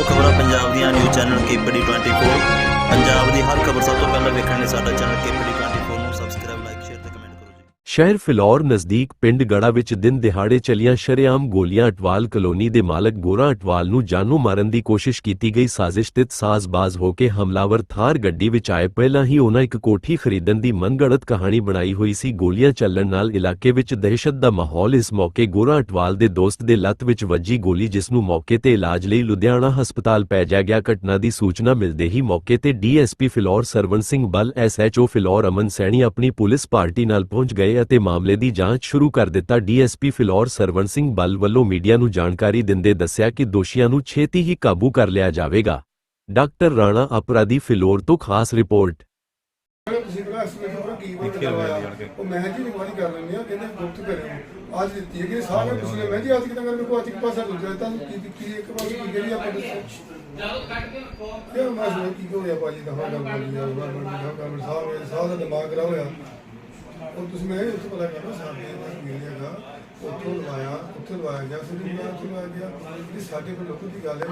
ਹੋ ਖਬਰਾਂ ਪੰਜਾਬ ਦੀਆਂ, ਨਿਊਜ਼ ਚੈਨਲ ਕੇਪੀਡੀ 24 ਪੰਜਾਬ ਦੀ ਹਰ ਖਬਰ ਸਭ ਤੋਂ ਪਹਿਲਾਂ ਵੇਖਣ ਲਈ ਸਾਡਾ ਚੈਨਲ ਕੇਪੀਡੀ 24 ਸ਼ਹਿਰ ਫਿਲੌਰ ਨਜ਼ਦੀਕ ਪਿੰਡ ਗੜਾ ਵਿੱਚ ਦਿਨ ਦਿਹਾੜੇ ਚਲੀਆਂ ਸ਼ਰੇਆਮ ਗੋਲੀਆਂ ਅਟਵਾਲ ਕਲੋਨੀ ਦੇ ਮਾਲਕ ਗੋਰਾ ਅਟਵਾਲ ਨੂੰ ਜਾਨੂ ਮਾਰਨ ਦੀ ਕੋਸ਼ਿਸ਼ ਕੀਤੀ ਗਈ। ਸਾਜ਼ਿਸ਼ ਤੇ ਸਾਜ਼ਬਾਜ਼ ਹੋ ਕੇ ਹਮਲਾਵਰ ਥਾਰ ਗੱਡੀ ਵਿੱਚ ਆਏ। ਪਹਿਲਾਂ ਹੀ ਉਹਨਾਂ ਇੱਕ ਕੋਠੀ ਖਰੀਦਣ ਦੀ ਮਨਗੜਤ ਕਹਾਣੀ ਬਣਾਈ ਹੋਈ ਸੀ। ਗੋਲੀਆਂ ਚੱਲਣ ਨਾਲ ਇਲਾਕੇ ਵਿੱਚ ਦਹਿਸ਼ਤ ਦਾ ਮਾਹੌਲ ਇਸ ਮੌਕੇ ਗੋਰਾ ਅਟਵਾਲ ਦੇ ਦੋਸਤ ਦੇ ਲੱਤ ਵਿੱਚ ਵੱਜੀ ਗੋਲੀ, ਜਿਸ ਨੂੰ ਮੌਕੇ ਤੇ ਇਲਾਜ ਲਈ ਲੁਧਿਆਣਾ ਹਸਪਤਾਲ ਭੇਜਿਆ ਗਿਆ। ਘਟਨਾ ਦੀ ਸੂਚਨਾ ਮਿਲਦੇ ਹੀ ਮੌਕੇ ਤੇ ਡੀਐਸਪੀ ਫਿਲੌਰ ਸਰਵਨ ਸਿੰਘ ਬਲ ਐਸਐਚਓ ਫਿਲੌਰ ਅਮਨ ਸੈਣੀ ਆਪਣੀ ਪੁਲਿਸ ਪਾਰਟੀ ਨਾਲ ਪਹੁੰਚ ਗਏ ਅਤੇ ਮਾਮਲੇ ਦੀ ਜਾਂਚ ਸ਼ੁਰੂ ਕਰ ਦਿੱਤਾ ਡੀਐਸਪੀ ਫਿਲੌਰ ਸਰਵਨ ਸਿੰਘ ਬਲ ਵੱਲੋਂ ਮੀਡੀਆ ਨੂੰ ਜਾਣਕਾਰੀ ਦਿੰਦੇ ਦੱਸਿਆ ਕਿ ਦੋਸ਼ੀਆਂ ਨੂੰ ਛੇਤੀ ਹੀ ਕਾਬੂ ਕਰ ਲਿਆ ਜਾਵੇਗਾ। ਡਾਕਟਰ ਰਾਣਾ ਅਪਰਾਧੀ ਫਿਲੌਰ ਤੋਂ ਖਾਸ ਰਿਪੋਰਟ। ਉਹ ਮੈਂ ਜੀ ਰਿਕਵਾਰੀ ਕਰ ਲੈਂਦੇ ਆ ਕਹਿੰਦੇ ਗੁਪਤ ਕਰਿਓ। ਅੱਜ ਦਿੱਤੀ ਹੈ ਕਿ ਸਾਰੇ ਪਿਛਲੇ ਮੈਂ ਜੀ ਅੱਜ ਕਿਤਾ ਮੇਰੇ ਕੋਲ ਅੱਜ ਇੱਕ ਪਾਸਾ ਦੂਜਾ ਤਾਂ ਕੀ ਕੀ ਇੱਕ ਪਾਸੇ ਕੀ ਜਿਹੜੀ ਆਪਾਂ ਦੱਸੋ ਕਿਉਂ ਮੈਂ ਸੁਣਿਆ ਕੀ ਹੋ ਰਿਹਾ ਭਾਜੀ ਦਾ ਹੋਗਾ ਬੋਲੀ ਦਾ ਗਵਰਨਮੈਂਟ ਦਾ ਸਾਹਿਬ ਦਾ ਦਿਮਾਗ ਖਰਾਬ ਹੋਇਆ। ਉਹ ਤੁਸੀਂ ਮੈਂ ਉੱਥੇ ਪਤਾ ਕਰਨਾ ਸਾਡੇ ਦਾ ਮਿਲ ਜਾਗਾ ਉੱਥੋਂ ਲਵਾਇਆ ਉੱਥੇ ਲਵਾਇਆ ਗਿਆ ਫਿਰ ਮੈਂ ਉੱਥੇ ਲਵਾਇਆ ਗਿਆ। ਇਹ ਸਾਡੇ ਕੋਲ ਲੋਕਾਂ ਦੀ ਗੱਲ ਹੈ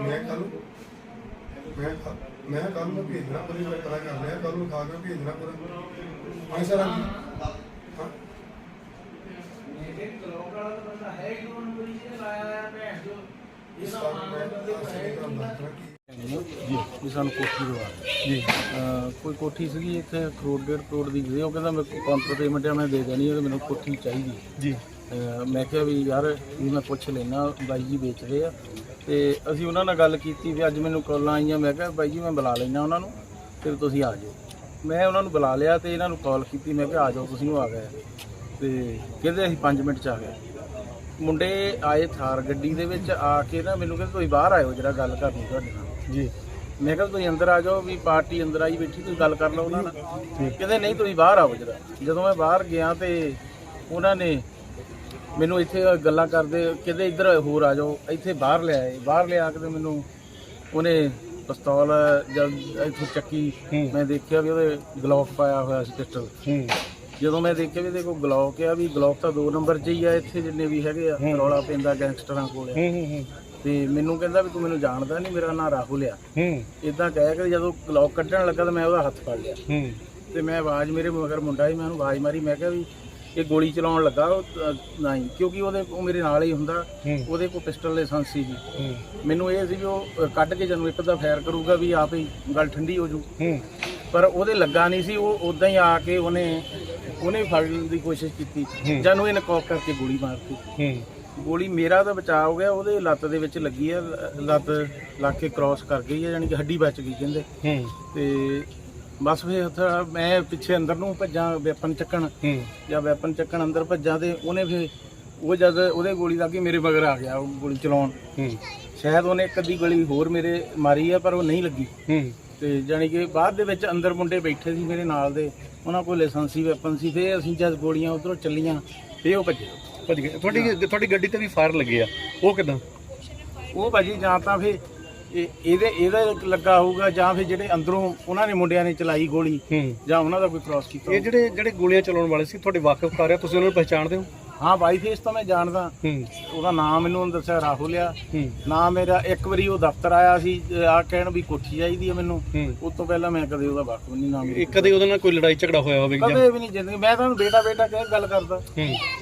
ਮੈਂ ਕੱਲ ਮੈਂ ਮੈਂ ਕੱਲ ਨੂੰ ਭੇਜਣਾ ਪਰ ਮੈਂ ਪਤਾ ਕਰ ਲਿਆ ਕੱਲ ਨੂੰ ਖਾ ਕੇ ਭੇਜਣਾ ਪਰ। ਹਾਂ। ਸਰ ਹਾਂ ਇਸ ਕਾਰਨ ਮੈਂ ਸਹੀ ਕੰਮ ਦੱਸਣਾ ਜੀ ਵੀ ਸਾਨੂੰ ਕੋਠੀ ਦਵਾ ਜੀ। ਕੋਈ ਕੋਠੀ ਸੀਗੀ ਇੱਥੇ ਕਰੋੜ ਡੇਢ ਕਰੋੜ ਦੀ ਸੀ ਉਹ ਕਹਿੰਦਾ ਕੋਲ ਪੰਪ ਪੇਮੈਂਟ ਆ ਮੈਂ ਦੇ ਦੇਣੀ ਹੈ ਤੇ ਮੈਨੂੰ ਕੋਠੀ ਚਾਹੀਦੀ ਜੀ। ਮੈਂ ਕਿਹਾ ਵੀ ਯਾਰ ਵੀ ਮੈਂ ਪੁੱਛ ਲੈਣਾ ਬਾਈ ਜੀ ਵੇਚਦੇ ਆ। ਤੇ ਅਸੀਂ ਉਹਨਾਂ ਨਾਲ ਗੱਲ ਕੀਤੀ ਵੀ ਅੱਜ ਮੈਨੂੰ ਕਾਲਾਂ ਆਈਆਂ ਮੈਂ ਕਿਹਾ ਬਾਈ ਜੀ ਮੈਂ ਬੁਲਾ ਲੈਣਾ ਉਹਨਾਂ ਨੂੰ ਫਿਰ ਤੁਸੀਂ ਆ ਜਾਓ। ਮੈਂ ਉਹਨਾਂ ਨੂੰ ਬੁਲਾ ਲਿਆ ਤੇ ਇਹਨਾਂ ਨੂੰ ਕਾਲ ਕੀਤੀ ਮੈਂ ਕਿਹਾ ਆ ਜਾਓ ਤੁਸੀਂ ਉਹ ਆ ਗਏ। ਤੇ ਕਹਿੰਦੇ ਅਸੀਂ 5 ਮਿੰਟ ਚ ਆ ਗਏ। ਮੁੰਡੇ ਆਏ ਥਾਰ ਗੱਡੀ ਦੇ ਵਿੱਚ ਆ ਕੇ ਨਾ ਮੈਨੂੰ ਕਹਿੰਦੇ ਤੁਸੀਂ ਬਾਹਰ ਆਇਓ ਜਿਹੜਾ ਗੱਲ ਕਰਨੀ ਤੁਹਾਡੇ ਨਾਲ। ਜੀ। ਮੈਂ ਕਿਹਾ ਤੁਸੀਂ ਅੰਦਰ ਆ ਜਾਓ ਵੀ ਪਾਰਟੀ ਅੰਦਰ ਆਈ ਬੈਠੀ ਤੁਸੀਂ ਗੱਲ ਕਰ ਲਓ ਉਹਨਾਂ ਨਾਲ। ਕਹਿੰਦੇ ਨਹੀਂ ਤੁਸੀਂ ਬਾਹਰ ਆਓ ਜਰਾ। ਜਦੋਂ ਮੈਂ ਬਾਹਰ ਗਿਆ ਤੇ ਉਹਨਾਂ ਨੇ ਮੈਨੂੰ ਇੱਥੇ ਗੱਲਾਂ ਕਰਦੇ ਕਹਿੰਦੇ ਇੱਧਰ ਹੋਰ ਆ ਜਾਓ ਇੱਥੇ ਬਾਹਰ ਲਿਆਏ ਬਾਹਰ ਲਿਆ ਕੇ ਤੇ ਮੈਨੂੰ ਉਹਨੇ ਪਿਸਤੌਲ ਜਦ ਇੱਥੋਂ ਚੱਕੀ। ਮੈਂ ਦੇਖਿਆ ਵੀ ਉਹਦੇ ਗਲੋਕ ਪਾਇਆ ਹੋਇਆ ਸੀ ਪਿਸਟਲ ਜਦੋਂ ਮੈਂ ਦੇਖਿਆ ਵੀ ਇਹਦੇ ਕੋਲ ਗਲੋਕ ਆ ਵੀ ਗਲੋਕ ਤਾਂ 2 ਨੰਬਰ 'ਚ ਹੀ ਆ ਇੱਥੇ ਜਿੰਨੇ ਵੀ ਹੈਗੇ ਆ ਰੌਲਾ ਪੈਂਦਾ ਗੈਂਗਸਟਰਾਂ ਕੋਲ। ਆ ਤੇ ਮੈਨੂੰ ਕਹਿੰਦਾ ਵੀ ਤੂੰ ਮੈਨੂੰ ਜਾਣਦਾ ਨਹੀਂ ਮੇਰਾ ਨਾਂ ਰਾਹੁਲ ਆ। ਇਦਾਂ ਕਹਿ ਕੇ ਜਦੋਂ ਗਲੋਕ ਕੱਢਣ ਲੱਗਾ ਤਾਂ ਮੈਂ ਉਹਦਾ ਹੱਥ ਫੜ ਲਿਆ। ਤੇ ਮੈਂ ਆਵਾਜ਼ ਮੇਰੇ ਮਗਰ ਮੁੰਡਾ ਸੀ ਮੈਂ ਉਹਨੂੰ ਆਵਾਜ਼ ਮਾਰੀ ਮੈਂ ਕਿਹਾ ਵੀ ਇਹ ਗੋਲੀ ਚਲਾਉਣ ਲੱਗਾ ਉਹ ਨਹੀਂ ਕਿਉਂਕਿ ਉਹਦੇ ਉਹ ਮੇਰੇ ਨਾਲ ਹੀ ਹੁੰਦਾ ਉਹਦੇ ਕੋਲ ਪਿਸਟਲ ਲਾਇਸੈਂਸ ਸੀ ਜੀ। ਮੈਨੂੰ ਇਹ ਸੀ ਵੀ ਉਹ ਕੱਢ ਕੇ ਜਦੋਂ ਇੱਕ ਦਾ ਫਾਇਰ ਕਰੂਗਾ ਵੀ ਆਪ ਹੀ ਗੱਲ ਠੰਡੀ ਹੋ ਜੂ। ਪਰ ਉਹਦੇ ਲੱਗਾ ਨਹੀਂ ਸੀ ਉਹ ਉਦਾਂ ਹੀ ਆ ਕੇ ਉਹਨੇ ਉਹਨੇ ਫੜਨ ਦੀ ਕੋਸ਼ਿਸ਼ ਕੀਤੀ। ਜਾਨੂੰ ਇਹਨੇ ਕੌਕ ਕਰਕੇ ਗੋਲੀ ਮਾਰਤੀ ਗੋਲੀ ਮੇਰਾ ਤਾਂ ਬਚਾਅ ਹੋ ਗਿਆ ਉਹਦੇ ਲੱਤ ਦੇ ਵਿੱਚ ਲੱਗੀ ਆ ਲ- ਲੱਤ ਲੱਗ ਕੇ ਕ੍ਰਾਸ ਕਰ ਗਈ ਆ ਯਾਨੀ ਕਿ ਹੱਡੀ ਬਚ ਗਈ ਕਹਿੰਦੇ। ਤੇ ਬਸ ਫਿਰ ਉੱਥੇ ਮੈਂ ਪਿੱਛੇ ਅੰਦਰ ਨੂੰ ਭੱਜਾਂ ਵੈਪਨ ਚੱਕਣ। ਜਾਂ ਵੈਪਨ ਚੱਕਣ ਅੰਦਰ ਭੱਜਾਂ ਤੇ ਉਹਨੇ ਫਿਰ ਉਹ ਜਦ ਉਹਦੇ ਗੋਲੀ ਲੱਗੀ ਮੇਰੇ ਮਗਰ ਆ ਗਿਆ ਉਹ ਗੋਲੀ ਚਲਾਉਣ। ਸ਼ਾਇਦ ਉਹਨੇ ਇੱਕ ਅੱਧੀ ਗੋਲੀ ਹੋਰ ਮੇਰੇ ਮਾਰੀ ਆ ਪਰ ਉਹ ਨਹੀਂ ਲੱਗੀ। ਤੇ ਜਾਨੀ ਕਿ ਬਾਅਦ ਦੇ ਵਿੱਚ ਅੰਦਰ ਮੁੰਡੇ ਬੈਠੇ ਸੀ ਮੇਰੇ ਨਾਲ ਦੇ ਉਹਨਾਂ ਕੋਲ ਲਾਇਸੈਂਸੀ ਵੈਪਨ ਸੀ ਫੇ ਅਸੀਂ ਜਦ ਗੋਲੀਆਂ ਉਧਰੋਂ ਚੱਲੀਆਂ ਫੇ ਉਹ ਭੱਜੇ। ਭੱਜ ਗਏ। ਤੁਹਾਡੀ ਤੁਹਾਡੀ ਗੱਡੀ ਤੇ ਵੀ ਫਾਇਰ ਲੱਗੇ ਆ। ਉਹ ਕਿਦਾਂ? ਉਹ ਭਾਜੀ ਜਾਂ ਤਾਂ ਫੇ ਇਹਦੇ ਇਹਦਾ ਲੱਗਾ ਹੋਊਗਾ ਜਾਂ ਫਿਰ ਜਿਹੜੇ ਅੰਦਰੋਂ ਉਹਨਾਂ ਨੇ ਮੁੰਡਿਆਂ ਨੇ ਚਲਾਈ ਗੋਲੀ ਜਾਂ ਉਹਨਾਂ ਦਾ ਕੋਈ ਕ੍ਰਾਸ ਕੀਤਾ ਇਹ ਜਿਹੜੇ ਜਿਹੜੇ ਗੋਲੀਆਂ ਚਲਾਉਣ ਵਾਲੇ ਸੀ ਤੁਹਾਡੇ ਵਾਕਿਫ ਕਰ ਰਿਹਾ ਤੁਸੀਂ ਉਹਨਾਂ ਨੂੰ ਪਹਿਚਾਣਦੇ ਹੋ? ਹਾਂ ਬਾਈ ਫੇਸ ਤਾਂ ਮੈਂ ਜਾਣਦਾ। ਉਹਦਾ ਨਾਮ ਮੈਨੂੰ ਉਹਨੇ ਦੱਸਿਆ ਰਾਹੁਲ ਆ। ਨਾਮ ਮੇਰਾ ਇੱਕ ਵਾਰੀ ਉਹ ਦਫ਼ਤਰ ਆਇਆ ਸੀ ਆ ਕਹਿਣ ਵੀ ਕੋਠੀ ਚਾਹੀਦੀ ਹੈ ਮੈਨੂੰ। ਉਸ ਤੋਂ ਪਹਿਲਾਂ ਮੈਂ ਕਦੇ ਉਹਦਾ ਵਾਕਫ ਨਹੀਂ ਨਾਮ ਕਦੇ ਉਹਦੇ ਨਾਲ ਕੋਈ ਲੜਾਈ ਝਗੜਾ ਹੋਇਆ ਹੋਵੇ ਕਦੇ ਵੀ ਨਹੀਂ ਜ਼ਿੰਦਗੀ ਮੈਂ ਤਾਂ ਬੇਟਾ ਬੇਟਾ ਕਹਿ ਗੱਲ ਕਰਦਾ।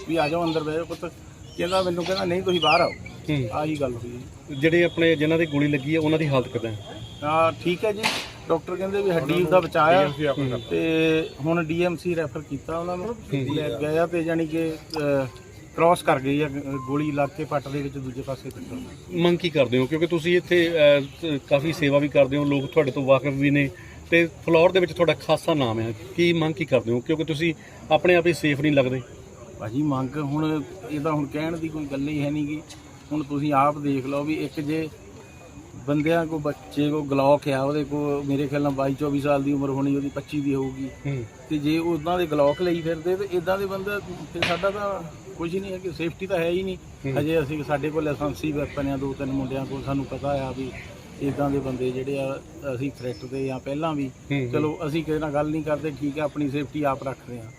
ਵੀ ਆ ਜਾਓ ਅੰਦਰ ਬਹਿ ਪੁੱਤ। ਕਹਿੰਦਾ ਮੈਨੂੰ ਕਹਿੰਦਾ ਨਹੀਂ ਤੁਸੀਂ ਬਾਹਰ ਆਓ। ਆਹੀ ਗੱਲ ਹੋਈ। ਜਿਹੜੇ ਆਪਣੇ ਜਿਨ੍ਹਾਂ ਦੀ ਗੋਲੀ ਲੱਗੀ ਆ ਉਹਨਾਂ ਦੀ ਹਾਲਤ ਕਿਦਾਂ ਆ ਠੀਕ ਹੈ ਜੀ। ਡਾਕਟਰ ਕਹਿੰਦੇ ਵੀ ਹੱਡੀ ਉਹਦਾ ਬਚਾਇਆ ਤੇ ਹੁਣ ਡੀਐਮਸੀ ਰੈਫਰ ਕੀਤਾ ਉਹਨਾਂ ਨੂੰ। ਲੈ ਗਏ ਆ ਤੇ ਜਾਨੀ ਕਿ ਕ੍ਰਾਸ ਕਰ ਗਈ ਆ ਗੋਲੀ ਲੱਗ ਕੇ ਪੱਟ ਦੇ ਵਿੱਚ ਦੂਜੇ ਪਾਸੇ ਮੰਗ ਕੀ ਕਰਦੇ ਹੋ? ਕਿਉਂਕਿ ਤੁਸੀਂ ਇੱਥੇ ਅਹ, ਕਾਫੀ ਸੇਵਾ ਵੀ ਕਰਦੇ ਹੋ ਲੋਕ ਤੁਹਾਡੇ ਤੋਂ ਵਾਕਿਫ ਵੀ ਨੇ ਤੇ ਫਲੋਰ ਦੇ ਵਿੱਚ ਤੁਹਾਡਾ ਖਾਸਾ ਨਾਮ ਹੈ। ਕੀ ਮੰਗ ਕੀ ਕਰਦੇ ਹੋ? ਕਿਉਂਕਿ ਤੁਸੀਂ ਆਪਣੇ ਆਪ ਹੀ ਸੇਫ ਨਹੀਂ ਲੱਗਦੇ। ਭਾਜੀ ਮੰਗ ਹੁਣ ਇਹਦਾ ਹੁਣ ਕਹਿਣ ਦੀ ਕੋਈ ਗੱਲ ਹੀ ਹੈ ਨਹੀਂਗੀ ਹੁਣ ਤੁਸੀਂ ਆਪ ਦੇਖ ਲਓ ਵੀ ਇੱਕ ਜੇ ਬੰਦਿਆਂ ਕੋ ਬੱਚੇ ਕੋ ਗਲੌਕ ਆ ਉਹਦੇ ਕੋ ਮੇਰੇ ਖਿਆਲ ਨਾਲ 22 24 ਸਾਲ ਦੀ ਉਮਰ ਹੋਣੀ ਉਹਦੀ 25 ਦੀ ਹੋਊਗੀ। ਤੇ ਜੇ ਉਹਨਾਂ ਦੇ ਗਲੌਕ ਲਈ ਫਿਰਦੇ ਤੇ ਇਦਾਂ ਦੇ ਬੰਦੇ ਤੇ ਸਾਡਾ ਤਾਂ ਕੁਝ ਨਹੀਂ ਹੈ ਕਿ ਸੇਫਟੀ ਤਾਂ ਹੈ ਹੀ ਨਹੀਂ। ਹਜੇ ਅਸੀਂ ਸਾਡੇ ਕੋਲ ਲਾਇਸੈਂਸੀ ਵੈਪਨ ਆ ਦੋ ਤਿੰਨ ਮੁੰਡਿਆਂ ਕੋਲ ਸਾਨੂੰ ਪਤਾ ਆ ਵੀ ਇਦਾਂ ਦੇ ਬੰਦੇ ਜਿਹੜੇ ਆ ਅਸੀਂ ਥ੍ਰੈਟ ਤੇ ਜਾਂ ਪਹਿਲਾਂ ਵੀ। ਚਲੋ ਅਸੀਂ ਕਿਸੇ ਨਾਲ ਗੱਲ ਨਹੀਂ ਕਰਦੇ ਠੀਕ ਹੈ ਆਪਣੀ ਸੇਫਟੀ ਆਪ ਰੱਖਦੇ ਆ।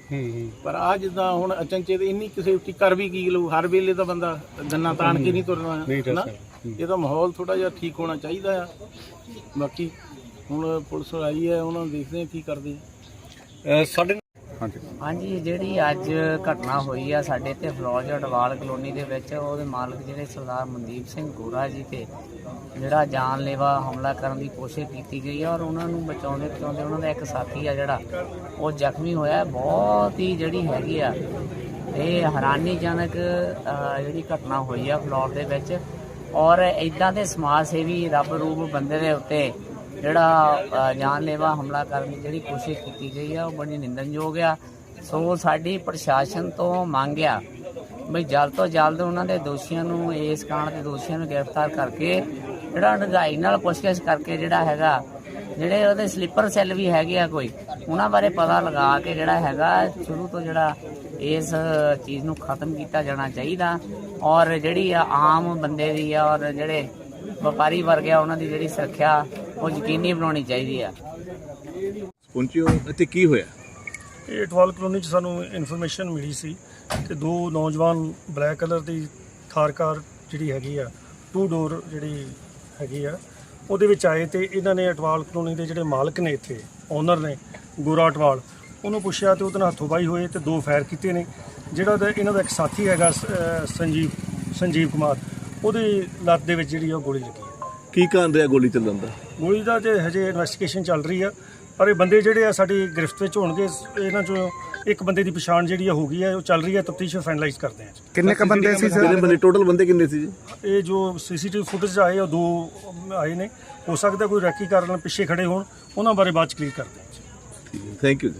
ਪਰ ਆ ਜਿੱਦਾਂ ਹੁਣ ਅਚਨਚੇਤ ਇੰਨੀ ਕਿ ਸੇਫਟੀ ਕਰ ਵੀ ਕੀ ਲਊ? ਹਰ ਵੇਲੇ ਤਾਂ ਬੰਦਾ ਗੰਨਾ ਤਾਣ ਕੇ ਨਹੀਂ ਤੁਰਨਾ ਨਾ ਇਹਦਾ ਮਾਹੌਲ ਥੋੜਾ ਜਿਹਾ ਠੀਕ ਹੋਣਾ ਚਾਹੀਦਾ ਆ। ਬਾਕੀ ਹੁਣ ਪੁਲਿਸ ਆਈ ਹੈ ਉਹਨਾਂ ਨੂੰ ਦੇਖਦੇ ਆ ਕੀ ਕਰਦੇ ਆ। ਸਾਡੇ ਹਾਂਜੀ। ਜਿਹੜੀ ਅੱਜ ਘਟਨਾ ਹੋਈ ਆ ਸਾਡੇ ਤੇ ਫਲੋਜ ਅਡਵਾਲ ਕਲੋਨੀ ਦੇ ਵਿੱਚ ਉਹਦੇ ਮਾਲਕ ਜਿਹੜੇ ਸਰਦਾਰ ਮਨਦੀਪ ਸਿੰਘ ਗੋਰਾ ਜੀ ਤੇ ਜਿਹੜਾ ਜਾਨਲੇਵਾ ਹਮਲਾ ਕਰਨ ਦੀ ਕੋਸ਼ਿਸ਼ ਕੀਤੀ ਗਈ ਆ ਔਰ ਉਹਨਾਂ ਨੂੰ ਬਚਾਉਂਦੇ ਬਚਾਉਂਦੇ ਉਹਨਾਂ ਦਾ ਇੱਕ ਸਾਥੀ ਆ ਜਿਹੜਾ ਉਹ ਜ਼ਖਮੀ ਹੋਇਆ। ਬਹੁਤ ਹੀ ਜਿਹੜੀ ਹੈਗੀ ਆ ਇਹ ਹੈਰਾਨੀਜਨਕ ਜਿਹੜੀ ਘਟਨਾ ਹੋਈ ਆ ਫਲੋਰ ਦੇ ਵਿੱਚ। ਔਰ ਇਦਾਂ ਦੇ ਸਮਾਜ ਸੇਵੀ ਰੱਬ ਰੂਪ ਬੰਦੇ ਦੇ ਉੱਤੇ ਜਿਹੜਾ ਜਾਨਲੇਵਾ ਹਮਲਾ ਕਰਨ ਦੀ ਜਿਹੜੀ ਕੋਸ਼ਿਸ਼ ਕੀਤੀ ਗਈ ਆ, ਉਹ ਬੜੀ ਨਿੰਦਨਯੋਗ ਆ। ਸੋ ਸਾਡੀ ਪ੍ਰਸ਼ਾਸਨ ਤੋਂ ਮੰਗ ਆ ਵੀ ਜਲਦ ਤੋਂ ਜਲਦ ਉਹਨਾਂ ਦੇ ਦੋਸ਼ੀਆਂ ਨੂੰ, ਇਸ ਕਾਂਡ ਦੇ ਦੋਸ਼ੀਆਂ ਨੂੰ ਗ੍ਰਿਫਤਾਰ ਕਰਕੇ ਜਿਹੜਾ ਡੂੰਘਾਈ ਨਾਲ ਪੁੱਛਗਿੱਛ ਕਰਕੇ ਜਿਹੜਾ ਹੈਗਾ, ਜਿਹੜੇ ਉਹਦੇ ਸਲੀਪਰ ਸੈੱਲ ਵੀ ਹੈਗੇ ਆ ਕੋਈ, ਉਹਨਾਂ ਬਾਰੇ ਪਤਾ ਲਗਾ ਕੇ ਜਿਹੜਾ ਹੈਗਾ, ਸ਼ੁਰੂ ਤੋਂ ਜਿਹੜਾ ਇਸ ਚੀਜ਼ ਨੂੰ ਖਤਮ ਕੀਤਾ ਜਾਣਾ ਚਾਹੀਦਾ। ਔਰ ਜਿਹੜੀ ਆ ਆਮ ਬੰਦੇ ਦੀ ਆ ਔਰ ਜਿਹੜੇ ਵਪਾਰੀ ਵਰਗ ਆ ਉਹਨਾਂ ਦੀ ਜਿਹੜੀ ਸੁਰੱਖਿਆ ਉਹ ਯਕੀਨੀ ਬਣਾਉਣੀ ਚਾਹੀਦੀ ਆ। ਪਹੁੰਚੇ ਹੋ ਇੱਥੇ ਕੀ ਹੋਇਆ? ਇਹ ਇਟਵਾਲ ਕਲੋਨੀ ਚ ਸਾਨੂੰ ਇਨਫੋਰਮੇਸ਼ਨ ਮਿਲੀ ਸੀ ਕਿ ਦੋ ਨੌਜਵਾਨ ਬਲੈਕ ਕਲਰ ਦੀ ਥਾਰ ਕਾਰ ਜਿਹੜੀ ਹੈਗੀ ਆ ਟੂ ਡੋਰ ਜਿਹੜੀ ਹੈਗੀ ਆ ਉਹਦੇ ਵਿੱਚ ਆਏ ਤੇ ਇਹਨਾਂ ਨੇ ਇਟਵਾਲ ਕਲੋਨੀ ਦੇ ਜਿਹੜੇ ਮਾਲਕ ਨੇ ਇੱਥੇ ਓਨਰ ਨੇ ਗੋਰਾ ਇਟਵਾਲ ਉਹਨੂੰ ਪੁੱਛਿਆ ਤੇ ਉਹਦੇ ਨਾਲ ਹੱਥੋਂ ਬਾਈ ਹੋਏ ਤੇ ਦੋ ਫਾਇਰ ਕੀਤੇ ਨੇ। ਜਿਹੜਾ ਦਾ ਇਹਨਾਂ ਦਾ ਇੱਕ ਸਾਥੀ ਹੈਗਾ ਸ- ਅਹ ਸੰਜੀਵ ਸੰਜੀਵ ਕੁਮਾਰ। ਉਹਦੀ ਲੱਤ ਦੇ ਵਿੱਚ ਜਿਹੜੀ ਆ ਉਹ ਗੋਲੀ ਲੱਗੀ ਹੈ ਕੀ ਕਾਰਨ ਰਿਹਾ ਗੋਲੀ ਚੱਲਣ ਦਾ? ਗੋਲੀ ਦਾ ਜੇ ਹਜੇ ਇਨਵੈਸਟੀਗੇਸ਼ਨ ਚੱਲ ਰਹੀ ਆ। ਪਰ ਇਹ ਬੰਦੇ ਜਿਹੜੇ ਆ ਸਾਡੀ ਗ੍ਰਿਫਤ ਵਿੱਚ ਹੋਣਗੇ ਇਹਨਾਂ ਚੋਂ ਇੱਕ ਬੰਦੇ ਦੀ ਪਛਾਣ ਜਿਹੜੀ ਆ ਹੋ ਗਈ ਹੈ ਉਹ ਚੱਲ ਰਹੀ ਹੈ ਤਫਤੀਸ਼ ਫਾਈਨਲਾਈਜ਼ ਕਰਦੇ ਆ। ਕਿੰਨੇ ਕ ਬੰਦੇ ਸੀ ਸਰ? ਕਿੰਨੇ ਬੰਦੇ ਟੋਟਲ ਬੰਦੇ ਕਿੰਨੇ ਸੀ ਜੀ? ਇਹ ਜੋ ਸੀਸੀਟੀਵੀ ਫੁਟੇਜ ਆਏ ਉਹ ਦੋ ਆਏ ਨੇ। ਹੋ ਸਕਦਾ ਕੋਈ ਰੈਕੀ ਕਾਰਨ ਪਿੱਛੇ ਖੜੇ ਹੋਣ ਉਹਨਾਂ ਬਾਰੇ ਬਾਅਦ ਚ ਕਲੀਅਰ ਕਰਦੇ ਆ। ਥੈਂਕ ਯੂ ਜੀ।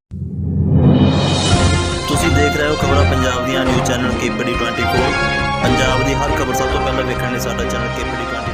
ਦੇਖ ਰਹੇ ਹੋ ਖਬਰਾਂ ਪੰਜਾਬ ਦੀਆਂ, ਨਿਊਜ਼ ਚੈਨਲ ਕੇਪੀਡੀ 24 ਪੰਜਾਬ ਦੀ ਹਰ ਖਬਰ ਸਭ ਤੋਂ ਪਹਿਲਾਂ ਵੇਖਣ ਲਈ ਸਾਡਾ ਚੈਨਲ ਕੇਪੀਡੀ 24